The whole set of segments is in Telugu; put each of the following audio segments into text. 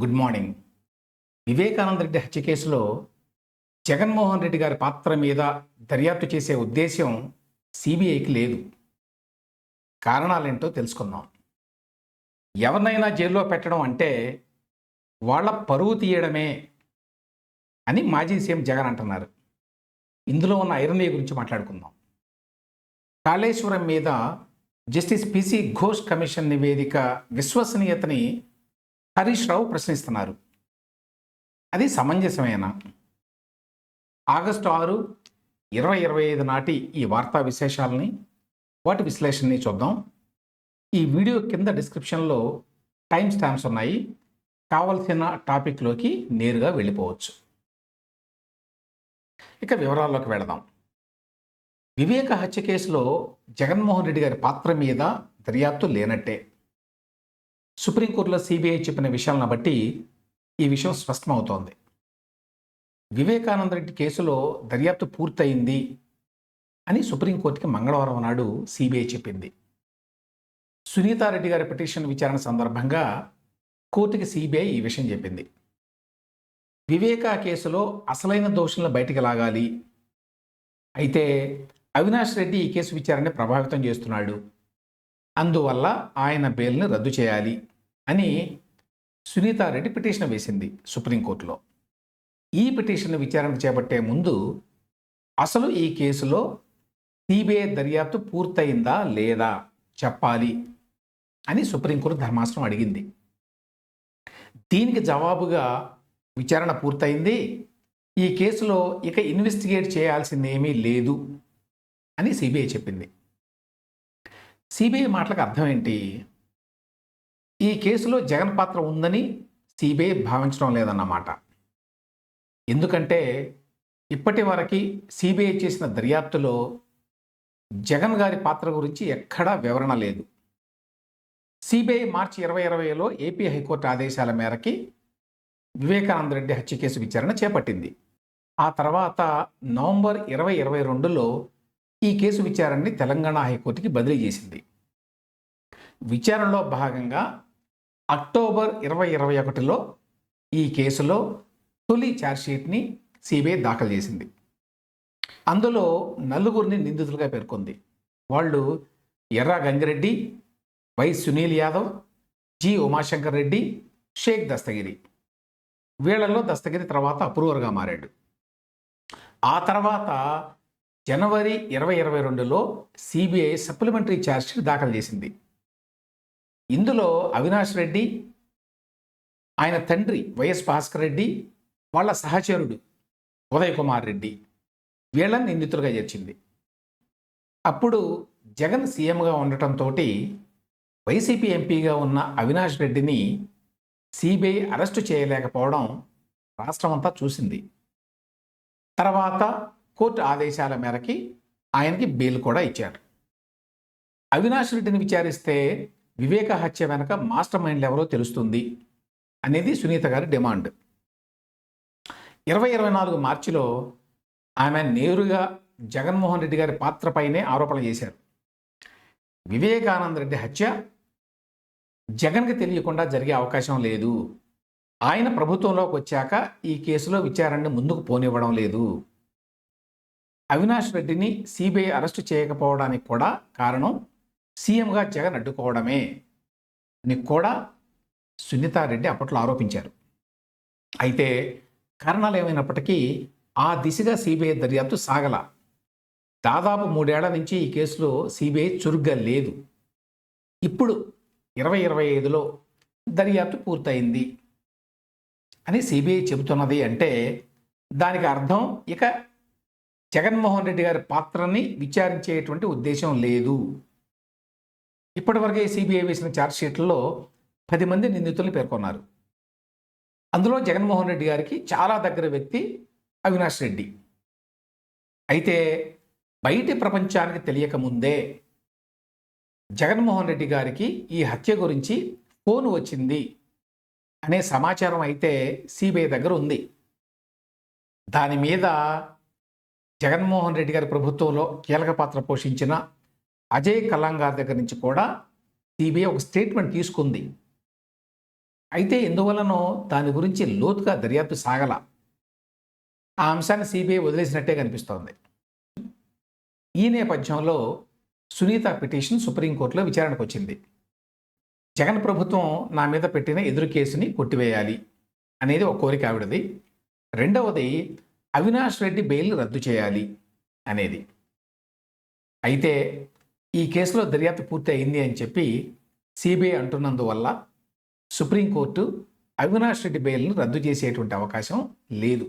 Good morning. వివేకానంద రెడ్డి హత్య కేసులో జగన్మోహన్ రెడ్డి గారి పాత్ర మీద దర్యాప్తు చేసే ఉద్దేశం సిబిఐకి లేదు. కారణాలేంటో తెలుసుకుందాం. ఎవరినైనా జైల్లో పెట్టడం అంటే వాళ్ళ పరువు తీయడమే అని మాజీ సీఎం జగన్ అంటున్నారు. ఇందులో ఉన్న ఐరనీ గురించి మాట్లాడుకుందాం. కాళేశ్వరం మీద జస్టిస్ పిసి ఘోష్ కమిషన్ నివేదిక విశ్వసనీయతని హరీష్ రావు ప్రశ్నిస్తున్నారు. అది సమంజసమేనా? ఆగస్టు ఆరు ఇరవై ఇరవై ఐదు నాటి ఈ వార్తా విశేషాలని వాటి విశ్లేషణని చూద్దాం. ఈ వీడియో కింద డిస్క్రిప్షన్లో టైం స్టాంప్స్ ఉన్నాయి. కావలసిన టాపిక్లోకి నేరుగా వెళ్ళిపోవచ్చు. ఇక వివరాల్లోకి వెళదాం. వివేక హత్య కేసులో జగన్మోహన్ రెడ్డి గారి పాత్ర మీద దర్యాప్తు లేనట్టే. సుప్రీంకోర్టులో సిబిఐ చెప్పిన విషయాలను బట్టి ఈ విషయం స్పష్టమవుతోంది. వివేకానంద రెడ్డి కేసులో దర్యాప్తు పూర్తయింది అని సుప్రీంకోర్టుకి మంగళవారం నాడు సిబిఐ చెప్పింది. సునీతారెడ్డి గారి పిటిషన్ విచారణ సందర్భంగా కోర్టుకి సిబిఐ ఈ విషయం చెప్పింది. వివేకా కేసులో అసలైన దోషులను బయటికి లాగాలి. అయితే అవినాష్ రెడ్డి ఈ కేసు విచారణని ప్రభావితం చేస్తున్నాడు. అందువల్ల ఆయన బెయిల్ని రద్దు చేయాలి అని సునీతారెడ్డి పిటిషన్ వేసింది సుప్రీంకోర్టులో. ఈ పిటిషన్ విచారణ చేపట్టే ముందు అసలు ఈ కేసులో సిబిఐ దర్యాప్తు పూర్తయిందా లేదా చెప్పాలి అని సుప్రీంకోర్టు ధర్మాసనం అడిగింది. దీనికి జవాబుగా విచారణ పూర్తయింది. ఈ కేసులో ఇక ఇన్వెస్టిగేట్ చేయాల్సిందేమీ లేదు అని సిబిఐ చెప్పింది. సిబిఐ మాటలకు అర్థం ఏంటి? ఈ కేసులో జగన్ పాత్ర ఉందని సిబిఐ భావించడం లేదన్నమాట. ఎందుకంటే ఇప్పటి వరకు సిబిఐ చేసిన దర్యాప్తులో జగన్ గారి పాత్ర గురించి ఎక్కడా వివరణ లేదు. సిబిఐ మార్చి ఇరవై ఇరవైలో ఏపీ హైకోర్టు ఆదేశాల మేరకి వివేకానంద రెడ్డి హత్య కేసు విచారణ చేపట్టింది. ఆ తర్వాత నవంబర్ ఇరవై ఇరవై రెండులో ఈ కేసు విచారణని తెలంగాణ హైకోర్టుకి బదిలీ చేసింది. విచారణలో భాగంగా అక్టోబర్ ఇరవై ఇరవై ఒకటిలో ఈ కేసులో తొలి ఛార్జ్షీట్ని సిబిఐ దాఖలు చేసింది. అందులో నలుగురిని నిందితులుగా పేర్కొంది. వాళ్ళు ఎర్రా గంగిరెడ్డి వై సునీల్ యాదవ్ జి ఉమాశంకర్ రెడ్డి షేక్ దస్తగిరి. వీళ్ళలో దస్తగిరి తర్వాత అప్రూవర్గా మారాడు. ఆ తర్వాత జనవరి ఇరవై ఇరవై రెండులో సిబిఐ సప్లిమెంటరీ ఛార్జ్షీట్ దాఖలు చేసింది. ఇందులో అవినాష్ రెడ్డి ఆయన తండ్రి వైఎస్ భాస్కర్ రెడ్డి వాళ్ళ సహచరుడు ఉదయ్ కుమార్ రెడ్డి వీళ్ళని నిందితులుగా చేర్చింది. అప్పుడు జగన్ సీఎంగా ఉండటంతో వైసీపీ ఎంపీగా ఉన్న అవినాష్ రెడ్డిని సిబిఐ అరెస్టు చేయలేకపోవడం రాష్ట్రమంతా చూసింది. తర్వాత కోర్టు ఆదేశాల మేరకి ఆయనకి బెయిల్ కూడా ఇచ్చారు. అవినాష్ రెడ్డిని విచారిస్తే వివేక హత్య వెనక మాస్టర్ మైండ్లు ఎవరో తెలుస్తుంది అనేది సునీత గారి డిమాండ్. ఇరవై ఇరవై నాలుగు మార్చిలో ఆమె నేరుగా జగన్మోహన్ రెడ్డి గారి పాత్రపైనే ఆరోపణలు చేశారు. వివేకానంద రెడ్డి హత్య జగన్కి తెలియకుండా జరిగే అవకాశం లేదు. ఆయన ప్రభుత్వంలోకి వచ్చాక ఈ కేసులో విచారణని ముందుకు పోనివ్వడం లేదు. అవినాష్ రెడ్డిని సిబిఐ అరెస్టు చేయకపోవడానికి కూడా కారణం సీఎంగా జగన్ అడ్డుకోవడమే అని కూడా సునీతారెడ్డి అప్పట్లో ఆరోపించారు. అయితే కారణాలు ఏమైనప్పటికీ ఆ దిశగా సిబిఐ దర్యాప్తు సాగల. దాదాపు మూడేళ్ళ నుంచి ఈ కేసులో సిబిఐ చురుగ్గా లేదు ఇప్పుడు ఇరవై ఇరవై ఐదులో దర్యాప్తు పూర్తయింది అని సిబిఐ చెబుతున్నది అంటే దానికి అర్థం ఇక జగన్మోహన్ రెడ్డి గారి పాత్రని విచారించేటువంటి ఉద్దేశం లేదు. ఇప్పటివరకే సిబిఐ వేసిన ఛార్జ్షీట్లలో పది మంది నిందితులు పేర్కొన్నారు. అందులో జగన్మోహన్ రెడ్డి గారికి చాలా దగ్గర వ్యక్తి అవినాష్ రెడ్డి. అయితే బయటి ప్రపంచానికి తెలియకముందే జగన్మోహన్ రెడ్డి గారికి ఈ హత్య గురించి ఫోన్ వచ్చింది అనే సమాచారం అయితే సిబిఐ దగ్గర ఉంది. దాని మీద జగన్మోహన్ రెడ్డి గారి ప్రభుత్వంలో కీలక పాత్ర పోషించిన అజయ్ కల్లాం గారి దగ్గర నుంచి కూడా సిబిఐ ఒక స్టేట్మెంట్ తీసుకుంది. అయితే ఎందువలనో దాని గురించి లోతుగా దర్యాప్తు సాగల. ఆ అంశాన్ని సిబిఐ వదిలేసినట్టే కనిపిస్తోంది. ఈ నేపథ్యంలో సునీత పిటిషన్ సుప్రీంకోర్టులో విచారణకు వచ్చింది. జగన్ ప్రభుత్వం నా మీద పెట్టిన ఎదురు కేసుని కొట్టివేయాలి అనేది ఒక కోరిక ఆవిడది. రెండవది అవినాష్ రెడ్డి బెయిల్ రద్దు చేయాలి అనేది. అయితే ఈ కేసులో దర్యాప్తు పూర్తి అయింది అని చెప్పి సిబిఐ అంటున్నందువల్ల సుప్రీంకోర్టు అవినాష్ రెడ్డి బెయిల్ను రద్దు చేసేటువంటి అవకాశం లేదు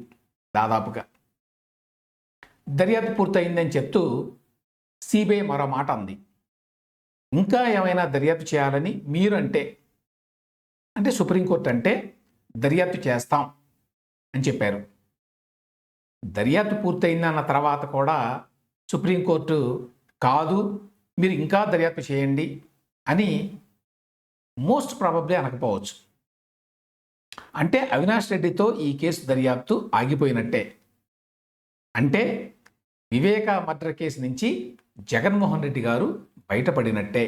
దాదాపుగా. దర్యాప్తు పూర్తయిందని చెప్తూ సిబిఐ మరో మాట అంది. ఇంకా ఏమైనా దర్యాప్తు చేయాలని మీరు అంటే అంటే సుప్రీంకోర్టు అంటే దర్యాప్తు చేస్తాం అని చెప్పారు. దర్యాప్తు పూర్తయిందన్న తర్వాత కూడా సుప్రీంకోర్టు కాదు మీరు ఇంకా దర్యాప్తు చేయండి అని మోస్ట్ ప్రాబబ్లీ అనకపోవచ్చు. అంటే అవినాష్ రెడ్డితో ఈ కేసు దర్యాప్తు ఆగిపోయినట్టే. అంటే వివేక మర్డర్ కేసు నుంచి జగన్మోహన్ రెడ్డి గారు బయటపడినట్టే.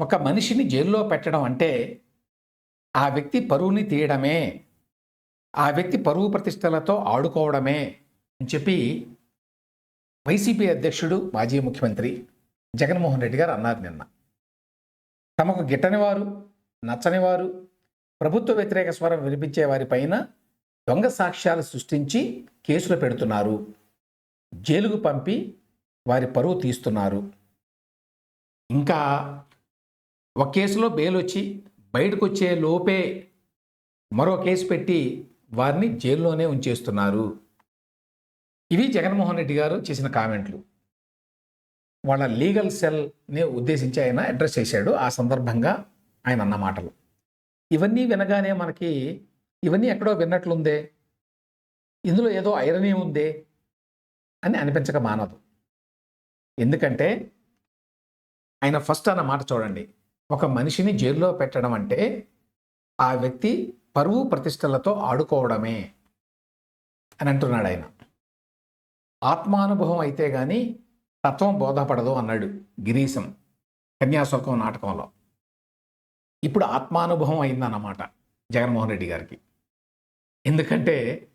ఒక మనిషిని జైల్లో పెట్టడం అంటే ఆ వ్యక్తి పరువుని తీయడమే ఆ వ్యక్తి పరువు ప్రతిష్టలతో ఆడుకోవడమే అని చెప్పి వైసీపీ అధ్యక్షుడు మాజీ ముఖ్యమంత్రి జగన్మోహన్ రెడ్డి గారు అన్నారు నిన్న. తమకు గిట్టనివారు నచ్చనివారు ప్రభుత్వ వ్యతిరేక స్వరం వినిపించే వారిపైన దొంగ సాక్ష్యాలు సృష్టించి కేసులు పెడుతున్నారు. జైలుకు పంపి వారి పరువు తీస్తున్నారు. ఇంకా ఒక కేసులో బెయిల్ వచ్చి బయటకు వచ్చే లోపే మరో కేసు పెట్టి వారిని జైల్లోనే ఉంచేస్తున్నారు. ఇవి జగన్మోహన్ రెడ్డి గారు చేసిన కామెంట్లు. వాళ్ళ లీగల్ సెల్ని ఉద్దేశించి ఆయన అడ్రస్ చేశాడు ఆ సందర్భంగా ఆయన అన్న మాటలు. ఇవన్నీ వినగానే మనకి ఇవన్నీ ఎక్కడో విన్నట్లుందే. ఇందులో ఏదో ఐరనీ ఉందే అని అనిపించక మానదు. ఎందుకంటే ఆయన ఫస్ట్ అన్న మాట చూడండి. ఒక మనిషిని జైల్లో పెట్టడం అంటే ఆ వ్యక్తి పరువు ప్రతిష్టలతో ఆడుకోవడమే అని అంటున్నాడు ఆయన. ఆత్మానుభవం అయితే కానీ తత్వం బోధపడదు అన్నాడు గిరీశం కన్యాశోకం నాటకంలో. ఇప్పుడు ఆత్మానుభవం అయిందన్నమాట జగన్మోహన్ రెడ్డి గారికి. ఎందుకంటే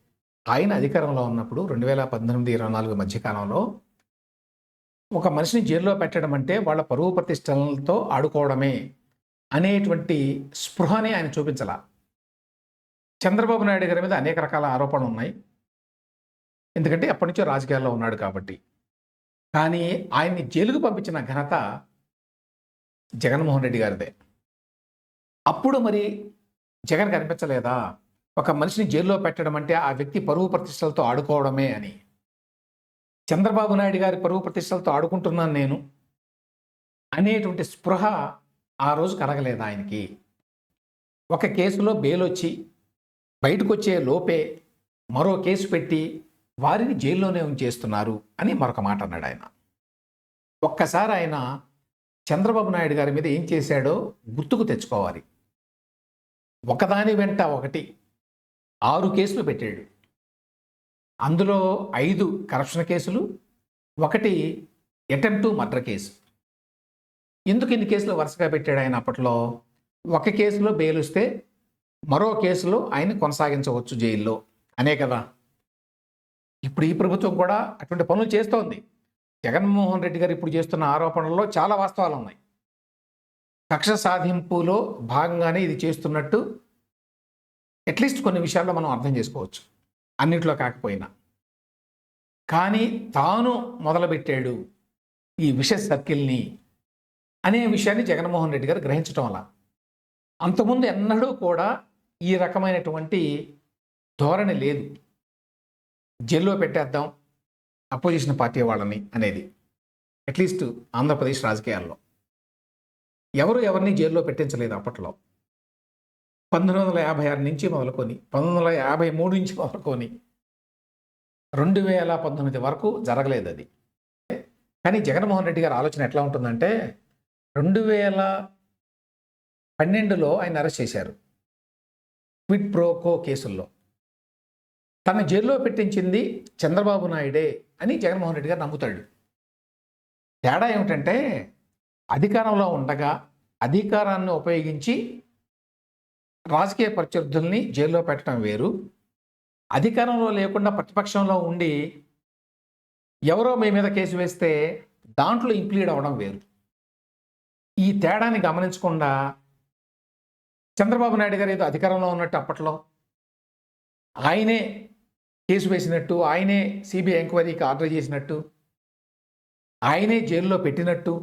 ఆయన అధికారంలో ఉన్నప్పుడు రెండు వేల పద్దెనిమిది ఇరవై నాలుగు మధ్యకాలంలో ఒక మనిషిని జైల్లో పెట్టడం అంటే వాళ్ళ పరువు ప్రతిష్టలతో ఆడుకోవడమే అనేటువంటి స్పృహని ఆయన చూపించాల. చంద్రబాబు నాయుడు గారి మీద అనేక రకాల ఆరోపణలు ఉన్నాయి ఎందుకంటే ఎప్పటి నుంచో రాజకీయాల్లో ఉన్నాడు కాబట్టి. కానీ ఆయన్ని జైలుకు పంపించిన ఘనత జగన్మోహన్ రెడ్డి గారిదే. అప్పుడు మరి జగన్ కనిపించలేదా? ఒక మనిషిని జైల్లో పెట్టడం అంటే ఆ వ్యక్తి పరువు ప్రతిష్టలతో ఆడుకోవడమే అని. చంద్రబాబు నాయుడు గారి పరువు ప్రతిష్టలతో ఆడుకుంటున్నాను నేను అనేటువంటి స్పృహ ఆ రోజు కలగలేదు ఆయనకి. ఒక కేసులో బెయిల్ వచ్చి బయటకు వచ్చే లోపే మరో కేసు పెట్టి వారిని జైల్లోనే ఉంచేస్తున్నారు అని మరొక మాట అన్నాడు ఆయన. ఒక్కసారి ఆయన చంద్రబాబు నాయుడు గారి మీద ఏం చేశాడో గుర్తుకు తెచ్చుకోవాలి. ఒకదాని వెంట ఒకటి ఆరు కేసులు పెట్టాడు. అందులో ఐదు కరప్షన్ కేసులు ఒకటి అటెంప్ట్ టు మర్డర్ కేసు. ఎందుకు ఇన్ని కేసులు వరుసగా పెట్టాడు ఆయన అప్పట్లో? ఒక కేసులో బెయిల్ వస్తే మరో కేసులో ఆయన కొనసాగించవచ్చు జైల్లో. అనే కదా. ఇప్పుడు ఈ ప్రభుత్వం కూడా అటువంటి పనులు చేస్తోంది. జగన్మోహన్ రెడ్డి గారు ఇప్పుడు చేస్తున్న ఆరోపణల్లో చాలా వాస్తవాలు ఉన్నాయి. కక్ష సాధింపులో భాగంగానే ఇది చేస్తున్నట్టు అట్లీస్ట్ కొన్ని విషయాల్లో మనం అర్థం చేసుకోవచ్చు. అన్నింటిలో కాకపోయినా. కానీ తాను మొదలుపెట్టాడు ఈ విష సర్కిల్ని అనే విషయాన్ని జగన్మోహన్ రెడ్డి గారు గ్రహించడం వల్ల. అంతకుముందు ఎన్నడూ కూడా ఈ రకమైనటువంటి ధోరణి లేదు. జైల్లో పెట్టేద్దాం అపోజిషన్ పార్టీ వాళ్ళని అనేది. అట్లీస్ట్ ఆంధ్రప్రదేశ్ రాజకీయాల్లో. ఎవరు ఎవరిని జైల్లో పెట్టించలేదు అప్పట్లో. పంతొమ్మిది వందల యాభై ఆరు నుంచి మొదలుకొని పంతొమ్మిది వందల యాభై మూడు నుంచి మొదలుకొని రెండు వేల పంతొమ్మిది వరకు జరగలేదు అది. కానీ జగన్మోహన్ రెడ్డి గారి ఆలోచన ఎట్లా ఉంటుందంటే రెండు వేల పన్నెండులో ఆయన అరెస్ట్ చేశారు క్విట్ ప్రోకో కేసుల్లో తన జైల్లో పెట్టించింది చంద్రబాబు నాయుడే అని జగన్మోహన్ రెడ్డి గారు నమ్ముతాడు. తేడా ఏమిటంటే అధికారంలో ఉండగా అధికారాన్ని ఉపయోగించి రాజకీయ ప్రత్యర్థుల్ని జైల్లో పెట్టడం వేరు. అధికారంలో లేకుండా ప్రతిపక్షంలో ఉండి ఎవరో మీ మీద కేసు వేస్తే దాంట్లో ఇంప్లీడ్ అవ్వడం వేరు. ఈ తేడాని గమనించకుండా చంద్రబాబు నాయుడు గారు ఏదో అధికారంలో ఉన్నట్టు అప్పట్లో ఆయనే కేసు వేసినట్టు ఆయనే సిబిఐ ఎంక్వైరీకి ఆర్డర్ చేసినట్టు ఆయనే జైల్లో పెట్టినట్టు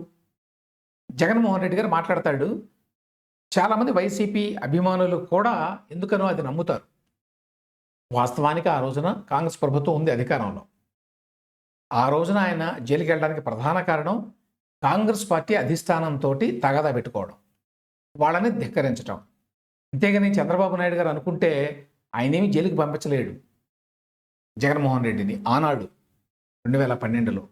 జగన్మోహన్ రెడ్డి గారు మాట్లాడతాడు. చాలామంది వైసీపీ అభిమానులు కూడా ఎందుకనో అది నమ్ముతారు. వాస్తవానికి ఆ రోజున కాంగ్రెస్ ప్రభుత్వం ఉంది అధికారంలో. ఆ రోజున ఆయన జైలుకి వెళ్ళడానికి ప్రధాన కారణం కాంగ్రెస్ పార్టీ అధిష్టానంతో తగాదా పెట్టుకోవడం వాళ్ళని ధిక్కరించడం అంతేగాని చంద్రబాబు నాయుడు గారు అనుకుంటే ఆయనేమి జైలుకి పంపించలేడు. జగన్మోహన్ రెడ్డిని ఆనాడు రెండు వేల పన్నెండులో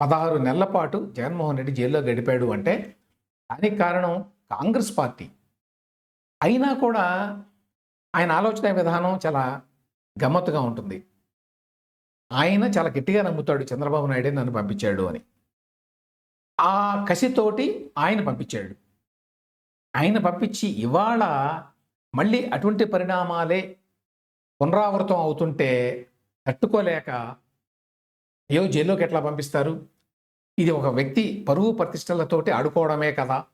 పదహారు నెలల పాటు జగన్మోహన్ రెడ్డి జైల్లో గడిపాడు అంటే దానికి కారణం కాంగ్రెస్ పార్టీ. అయినా కూడా ఆయన ఆలోచన విధానం చాలా గమ్మత్తుగా ఉంటుంది. ఆయన చాలా గట్టిగా నమ్ముతాడు చంద్రబాబు నాయుడే నన్ను పంపించాడు అని. ఆ కసితోటి ఆయన పంపించాడు. ఆయన పంపించి ఇవాళ మళ్ళీ అటువంటి పరిణామాలే పునరావృతం అవుతుంటే తట్టుకోలేక అయ్యో జైల్లోకి ఎట్లా పంపిస్తారు? ఇది ఒక వ్యక్తి పరువు ప్రతిష్టలతోటి ఆడుకోవడమే కదా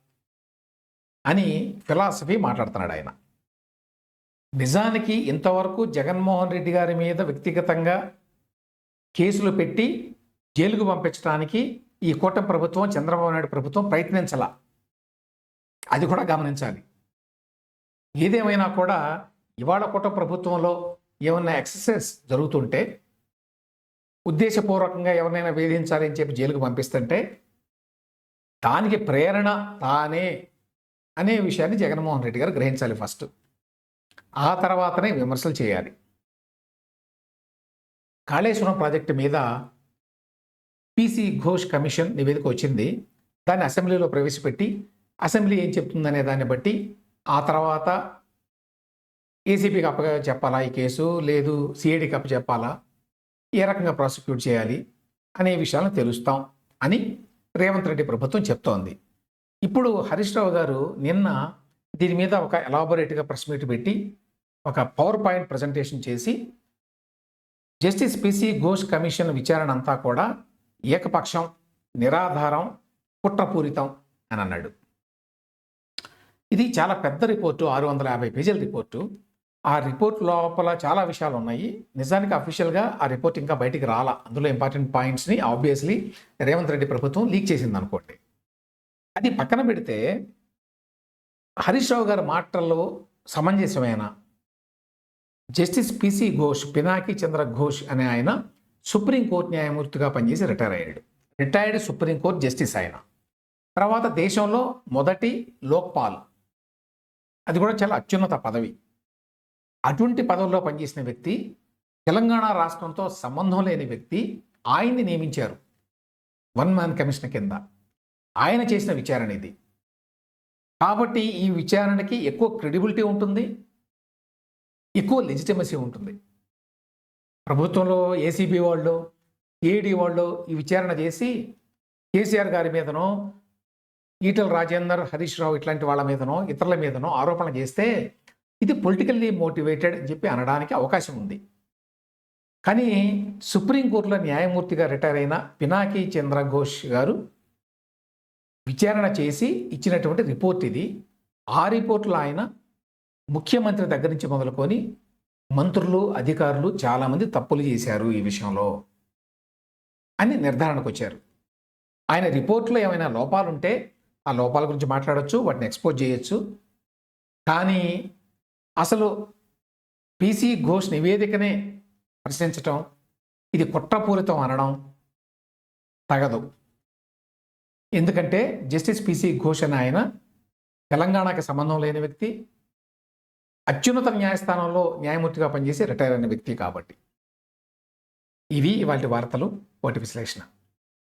అని ఫిలాసఫీ మాట్లాడుతున్నాడు ఆయన. నిజానికి ఇంతవరకు జగన్మోహన్ రెడ్డి గారి మీద వ్యక్తిగతంగా కేసులు పెట్టి జైలుకు పంపించడానికి ఈ కూటమి ప్రభుత్వం చంద్రబాబు నాయుడు ప్రభుత్వం ప్రయత్నించాల. అది కూడా గమనించాలి. ఏదేమైనా కూడా ఇవాళ కూట ప్రభుత్వంలో ఏమన్నా ఎక్సర్సైజ్ జరుగుతుంటే ఉద్దేశపూర్వకంగా ఎవరినైనా వేధించాలి అని చెప్పి జైలుకు పంపిస్తుంటే దానికి ప్రేరణ తానే అనే విషయాన్ని జగన్మోహన్ రెడ్డి గారు గ్రహించాలి ఫస్ట్. ఆ తర్వాతనే విమర్శలు చేయాలి. కాళేశ్వరం ప్రాజెక్టు మీద పీసీ ఘోష్ కమిషన్ నివేదిక వచ్చింది. దాన్ని అసెంబ్లీలో ప్రవేశపెట్టి అసెంబ్లీ ఏం చెప్తుందనే దాన్ని బట్టి ఆ తర్వాత ఏసీపీకి అప్ప చెప్పాలా ఈ కేసు? లేదు సిఐడికి అప్ప చెప్పాలా? ఏ రకంగా ప్రాసిక్యూట్ చేయాలి? అనే విషయాలను తెలుస్తాం అని రేవంత్ రెడ్డి ప్రభుత్వం చెప్తోంది. ఇప్పుడు హరీష్ రావు గారు నిన్న దీని మీద ఒక ఎలాబొరేట్గా ప్రెస్ మీట్ పెట్టి ఒక పవర్ పాయింట్ ప్రజెంటేషన్ చేసి జస్టిస్ పిసి ఘోష్ కమిషన్ విచారణ అంతా కూడా ఏకపక్షం నిరాధారం కుట్రపూరితం అని అన్నాడు. ఇది చాలా పెద్ద రిపోర్టు ఆరు వందల యాభై పేజీల రిపోర్టు. ఆ రిపోర్ట్ లోపల చాలా విషయాలు ఉన్నాయి నిజానికి అఫీషియల్గా ఆ రిపోర్ట్ ఇంకా బయటికి రాలా. అందులో ఇంపార్టెంట్ పాయింట్స్ని ఆబ్వియస్లీ రేవంత్ రెడ్డి ప్రభుత్వం లీక్ చేసింది అనుకోండి. అది పక్కన పెడితే హరీష్ రావు గారి మాటల్లో సమంజసమైన? జస్టిస్ పిసి ఘోష్ పినాకి చంద్ర ఘోష్ అనే ఆయన సుప్రీంకోర్టు న్యాయమూర్తిగా పనిచేసి రిటైర్ అయ్యాడు. రిటైర్డ్ సుప్రీంకోర్టు జస్టిస్ ఆయన. తర్వాత దేశంలో మొదటి లోక్పాల్. అది కూడా చాలా అత్యున్నత పదవి. అటువంటి పదవుల్లో పనిచేసిన వ్యక్తి తెలంగాణ రాష్ట్రంతో సంబంధం లేని వ్యక్తి ఆయన్ని నియమించారు. వన్ మ్యాన్ కమిషన్ కింద. ఆయన చేసిన విచారణ ఇది. కాబట్టి ఈ విచారణకి ఎక్కువ క్రెడిబిలిటీ ఉంటుంది. ఎక్కువ లెజిటిమసీ ఉంటుంది. ప్రభుత్వంలో ఏసీబీ వాళ్ళు ఏడీ వాళ్ళు ఈ విచారణ చేసి కేసీఆర్ గారి మీదనో ఈటల రాజేందర్ హరీష్ రావు ఇట్లాంటి వాళ్ళ మీదనో ఇతరుల మీదనో ఆరోపణ చేస్తే ఇది పొలిటికల్లీ మోటివేటెడ్ అని చెప్పి అనడానికి అవకాశం ఉంది. కానీ సుప్రీంకోర్టులో న్యాయమూర్తిగా రిటైర్ అయిన పినాకి చంద్ర ఘోష్ గారు విచారణ చేసి ఇచ్చినటువంటి రిపోర్ట్ ఇది. ఆ రిపోర్ట్లో ఆయన ముఖ్యమంత్రి దగ్గర నుంచి మొదలుకొని మంత్రులు అధికారులు చాలామంది తప్పులు చేశారు ఈ విషయంలో అని నిర్ధారణకు వచ్చారు. ఆయన రిపోర్ట్లో ఏమైనా లోపాలు ఉంటే ఆ లోపాల గురించి మాట్లాడచ్చు వాటిని ఎక్స్పోజ్ చేయొచ్చు. కానీ అసలు పీసీ ఘోష్ నివేదికనే ప్రశ్నించటం ఇది కుట్రపూరితం అనడం తగదు. ఎందుకంటే జస్టిస్ పీసీ ఘోష్ అనే ఆయన తెలంగాణకి సంబంధం లేని వ్యక్తి అత్యున్నత న్యాయస్థానంలో న్యాయమూర్తిగా పనిచేసి రిటైర్ అయిన వ్యక్తి కాబట్టి. ఇవి ఇవాళ వార్తలు వాటి విశ్లేషణ.